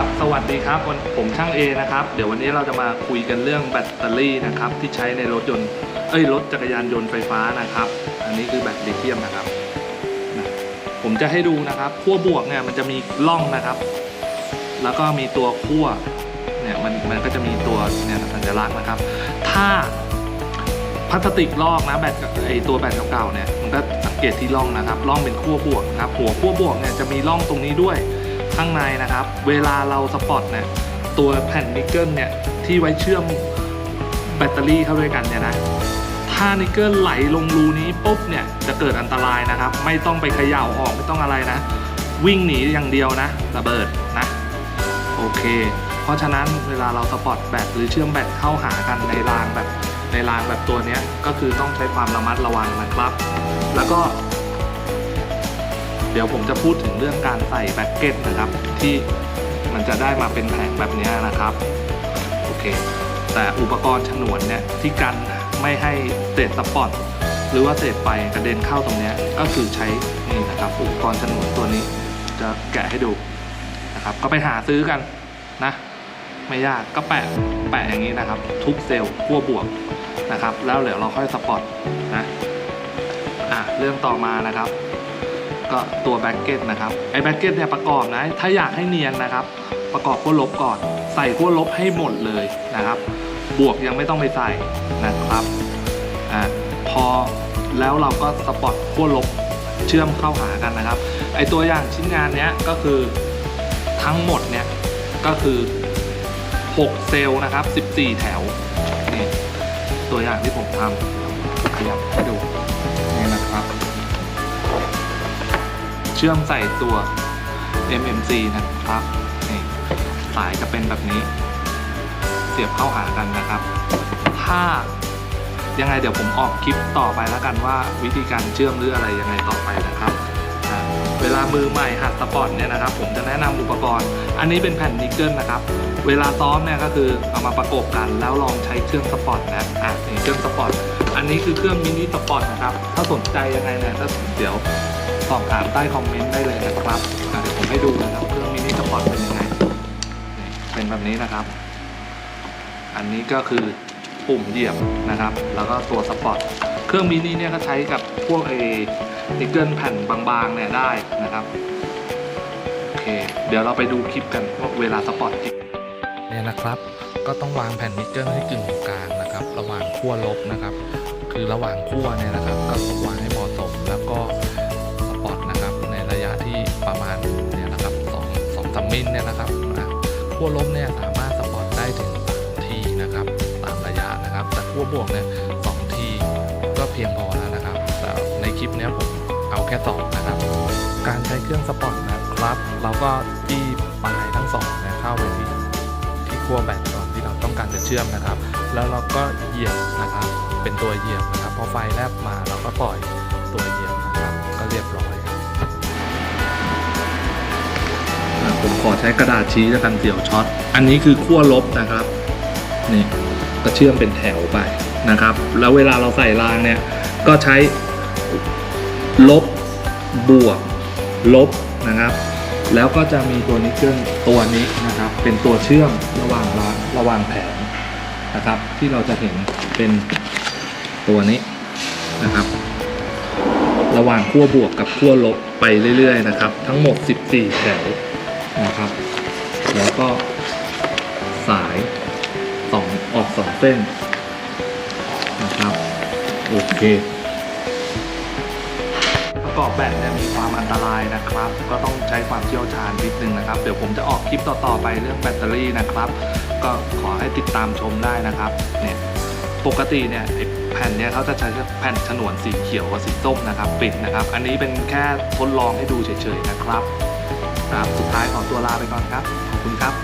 ครับ สวัสดีครับวันผมช่างเอนะครับ เดี๋ยววันนี้เราจะมาคุยกันเรื่องแบตเตอรี่นะครับที่ใช้ในรถยนต์ เอ้ยรถจักรยานยนต์ไฟฟ้านะครับ อันนี้คือแบตลิเธียมนะครับนะผมจะให้ดูนะครับขั้วบวกเนี่ยมันจะมีร่องนะครับ แล้วก็มีตัวขั้วเนี่ยมันมันก็จะมีตัวเนี่ยสัญลักษณ์นะครับ ถ้าพลาสติกลอกนะแบตไอตัวแบตเก่าๆเนี่ยมันก็สังเกตที่ร่องนะครับร่องเป็นขั้วบวกนะครับหัวขั้วบวกเนี่ยจะมีร่องตรงนี้ด้วย ข้างในนะครับ เวลาเราสปอตเนี่ยตัวแผ่นนิกเกิลเนี่ยที่ไว้เชื่อมแบตเตอรี่เข้าด้วยกันเนี่ยนะถ้านิกเกิลไหลลงรูนี้ปุ๊บเนี่ยจะเกิดอันตรายนะครับ ไม่ต้องไปเขย่าออกไม่ต้องอะไรนะ วิ่งหนีอย่างเดียวนะระเบิดนะโอเค เพราะฉะนั้นเวลาเราสปอตแบตหรือเชื่อมแบตเข้าหากันในรางแบบในรางแบบตัวนี้ก็คือต้องใช้ความระมัดระวังนะครับ แล้วก็ เดี๋ยวผมจะพูดถึงเรื่องการใส่แบ็กเก็ตนะครับ ที่มันจะได้มาเป็นแผงแบบนี้นะครับโอเค แต่อุปกรณ์ฉนวนเนี่ยที่กันไม่ให้เศษสปอตหรือว่าเศษไฟกระเด็นเข้าตรงนี้ก็คือใช้นี่นะครับ อุปกรณ์ฉนวนตัวนี้จะแกะให้ดูนะครับ ก็ไปหาซื้อกันนะ ไม่ยากก็แปะแปะอย่างนี้นะครับ ทุกเซลล์ขั้วบวกนะครับ แล้วเดี๋ยวเราค่อยสปอตนะอะเรื่องต่อมานะครับ ก็ตัวแบ็กเก็ตนะครับไอ้แบ็กเก็ตเนี่ยประกอบนะถ้าอยากให้เนียนนะครับ ประกอบขั้วลบก่อน ใส่ขั้วลบให้หมดเลยนะครับ บวกยังไม่ต้องไปใส่นะครับอะพอแล้วเราก็สปอตขั้วลบเชื่อมเข้าหากันนะครับ ไอตัวอย่างชิ้นงานเนี้ยก็คือทั้งหมดเนี่ยก็คือ 6 เซลล์นะครับ 14 แถวนี่ตัวอย่างที่ผมทำขยับให้ดูนี่นะครับ เชื่อมใส่ตัว MMC นะครับนี่สายจะเป็นแบบนี้ เสียบเข้าหากันนะครับ ถ้ายังไงเดี๋ยวผมออกคลิปต่อไปแล้วกันว่าวิธีการเชื่อมหรืออะไรยังไงต่อไปนะครับ เวลามือใหม่หัดสปอร์ตเนี่ยนะครับ ผมจะแนะนำอุปกรณ์ อันนี้เป็นแผ่นนิกเกิลนะครับ เวลาซ้อมเนี่ยก็คือเอามาประกบกันแล้วลองใช้เครื่องสปอร์ตนะอะเครื่องสปอร์ตอันนี้คือเครื่องมินิสปอร์ตนะครับ ถ้าสนใจยังไงเนี่ยก็เดี๋ยว สอบถามใต้คอมเมนต์ได้เลยนะครับอะเดี๋ยวผมให้ดูนะครับเครื่องมินิสปอร์ตเป็นยังไงนี่เป็นแบบนี้นะครับ อันนี้ก็คือปุ่มเหยียบนะครับ แล้วก็ตัวสปอร์ตเครื่องมินิเนี่ยก็ใช้กับพวกไอ้นิกเกิลแผ่นบางๆเนี่ยได้นะครับโอเค เดี๋ยวเราไปดูคลิปกันว่าเวลาสปอร์ตจริงเนี่ยนะครับ ก็ต้องวางแผ่นนิกเกิลให้กึ่งกลางนะครับ ระหว่างขั้วลบนะครับ คือระหว่างขั้วเนี่ยนะครับ ก็ต้องวางให้เหมาะสมแล้วก็ ที่ประมาณเนี่ยนะครับสองสองสามมิลเนี่ยนะครับอะขั้วลบเนี่ยสามารถสปอร์ตได้ถึงทีนะครับตามระยะนะครับแต่ขั้วบวกเนี่ยสองทีก็เพียงพอแล้วนะครับ แต่ในคลิปเนี้ยผมเอาแค่สองนะครับ การใช้เครื่องสปอร์ตนะครับ เราก็จี้ปลายทั้งสองเนี่ยเข้าไปที่ที่ขั้วแบตก่อนที่เราต้องการจะเชื่อมนะครับ แล้วเราก็เหยียบนะครับเป็นตัวเหยียบนะครับพอไฟแลบมาเราก็ปล่อยตัวเหยียบนะครับ ช้กระดาษชี้แล้วกันเดี่ยวช็อต อันนี้คือขั้วลบนะครับนี่ก็เชื่อมเป็นแถวไปนะครับ แล้วเวลาเราใส่รางเนี่ยก็ใช้ลบบวกลบนะครับ แล้วก็จะมีตัวนิกเกิลตัวนี้นะครับ เป็นตัวเชื่อมระหว่างรางระหว่างแผงนะครับ ที่เราจะเห็นเป็นตัวนี้นะครับ ระหว่างขั้วบวกกับขั้วลบไปเรื่อยๆนะครับ ทั้งหมด 14 แถว นะครับ แล้วก็สายสองออกสองเส้นนะครับโอเคประกอบแบตเนี่ยมีความอันตรายนะครับ ก็ต้องใช้ความเชี่ยวชาญนิดนึงนะครับ เดี๋ยวผมจะออกคลิปต่อๆไปเรื่องแบตเตอรี่นะครับ ก็ขอให้ติดตามชมได้นะครับเนี่ยปกติเนี่ยแผ่นเนี่ยเขาจะใช้แผ่นฉนวนสีเขียวกับสีส้มนะครับ ปิดนะครับ อันนี้เป็นแค่ทดลองให้ดูเฉยๆนะครับ ครับสุดท้ายขอตัวลาไปก่อนครับ ขอบคุณครับ